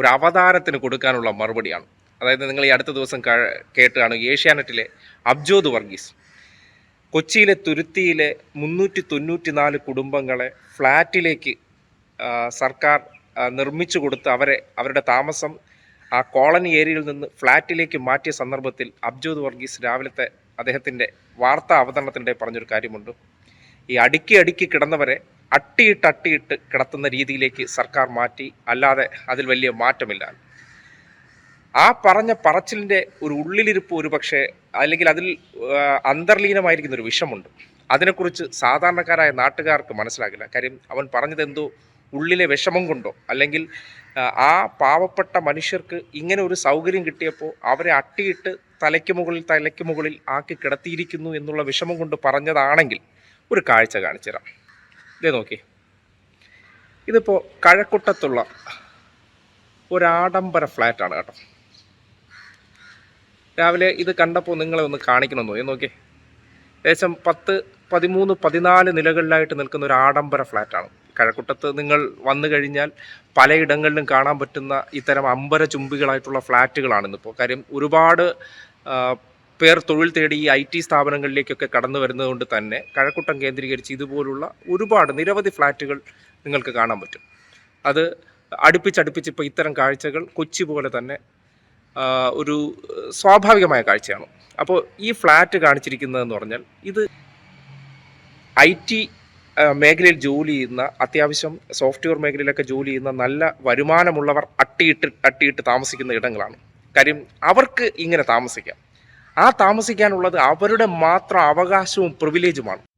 ഒരു അവതാരത്തിന് കൊടുക്കാനുള്ള മറുപടിയാണ്. അതായത് നിങ്ങൾ ഈ അടുത്ത ദിവസം കേട്ടാണ് ഏഷ്യാനെറ്റിലെ അബ്ജോദ് വർഗീസ് കൊച്ചിയിലെ തുരുത്തിയിലെ മുന്നൂറ്റി തൊണ്ണൂറ്റി നാല് കുടുംബങ്ങളെ ഫ്ലാറ്റിലേക്ക് സർക്കാർ നിർമ്മിച്ചു കൊടുത്ത് അവരെ അവരുടെ താമസം ആ കോളനി ഏരിയയിൽ നിന്ന് ഫ്ലാറ്റിലേക്ക് മാറ്റിയ സന്ദർഭത്തിൽ അബ്ജോദ് വർഗീസ് രാവിലത്തെ അദ്ദേഹത്തിന്റെ വാർത്താ അവതരണത്തിനിടെ പറഞ്ഞൊരു കാര്യമുണ്ട്. ഈ അടുക്കി അടുക്കി കിടന്നവരെ അട്ടിയിട്ട് അട്ടിയിട്ട് കിടത്തുന്ന രീതിയിലേക്ക് സർക്കാർ മാറ്റി അല്ലാതെ അതിൽ വലിയ മാറ്റമില്ല. ആ പറഞ്ഞ പറച്ചിലിന്റെ ഒരു ഉള്ളിലിരിപ്പ് ഒരു പക്ഷേ അല്ലെങ്കിൽ അതിൽ അന്തർലീനമായിരിക്കുന്ന ഒരു വിഷമുണ്ട്. അതിനെക്കുറിച്ച് സാധാരണക്കാരായ നാട്ടുകാർക്ക് മനസ്സിലാകില്ല. കാര്യം അവൻ പറഞ്ഞത് എന്തോ ഉള്ളിലെ വിഷമം കൊണ്ടോ അല്ലെങ്കിൽ ആ, പാവപ്പെട്ട മനുഷ്യർക്ക് ഇങ്ങനെ ഒരു സൗകര്യം കിട്ടിയപ്പോൾ അവരെ അട്ടിയിട്ട് തലയ്ക്ക് മുകളിൽ തലയ്ക്ക് മുകളിൽ ആക്കി കിടത്തിയിരിക്കുന്നു എന്നുള്ള വിഷമം കൊണ്ട് പറഞ്ഞതാണെങ്കിൽ ഒരു കാഴ്ച കാണിച്ചു തരാം ഇതേ നോക്കി. ഇതിപ്പോൾ കഴക്കൂട്ടത്തുള്ള ഒരാഡംബര ഫ്ലാറ്റാണ് കേട്ടോ. രാവിലെ ഇത് കണ്ടപ്പോൾ നിങ്ങളെ ഒന്ന് കാണിക്കണമെന്ന്? തോന്നി നോക്കി. ഏകദേശം പത്ത് പതിമൂന്ന് പതിനാല് നിലകളിലായിട്ട് നിൽക്കുന്ന ഒരു ആഡംബര ഫ്ലാറ്റാണ്. കഴക്കുട്ടത്ത് നിങ്ങൾ വന്നു കഴിഞ്ഞാൽ പലയിടങ്ങളിലും കാണാൻ പറ്റുന്ന ഇത്തരം അമ്പര ചുംബികളായിട്ടുള്ള ഫ്ലാറ്റുകളാണ് ഇന്നിപ്പോൾ കാര്യം ഒരുപാട് പേർ തൊഴിൽ തേടി ഈ ഐ ടി സ്ഥാപനങ്ങളിലേക്കൊക്കെ കടന്നു വരുന്നതുകൊണ്ട് തന്നെ കഴക്കൂട്ടം കേന്ദ്രീകരിച്ച് ഇതുപോലുള്ള ഒരുപാട് നിരവധി ഫ്ലാറ്റുകൾ നിങ്ങൾക്ക് കാണാൻ പറ്റും. അത് അടുപ്പിച്ചടുപ്പിച്ച് ഇപ്പോൾ ഇത്തരം കാഴ്ചകൾ കൊച്ചി പോലെ തന്നെ ഒരു സ്വാഭാവികമായ കാഴ്ചയാണ്. അപ്പോൾ ഈ ഫ്ലാറ്റ് കാണിച്ചിരിക്കുന്നതെന്ന് പറഞ്ഞാൽ ഇത് ഐ ടി മേഖലയിൽ ജോലി ചെയ്യുന്ന അത്യാവശ്യം സോഫ്റ്റ്വെയർ മേഖലയിലൊക്കെ ജോലി ചെയ്യുന്ന നല്ല വരുമാനമുള്ളവർ അട്ടിയിട്ട് അട്ടിയിട്ട് താമസിക്കുന്ന ഇടങ്ങളാണ്. കാര്യം അവർക്ക് ഇങ്ങനെ താമസിക്കാം. ആ താമസിക്കാനുള്ളത് അവരുടെ മാത്രം അവകാശവും പ്രിവിലേജുമാണ്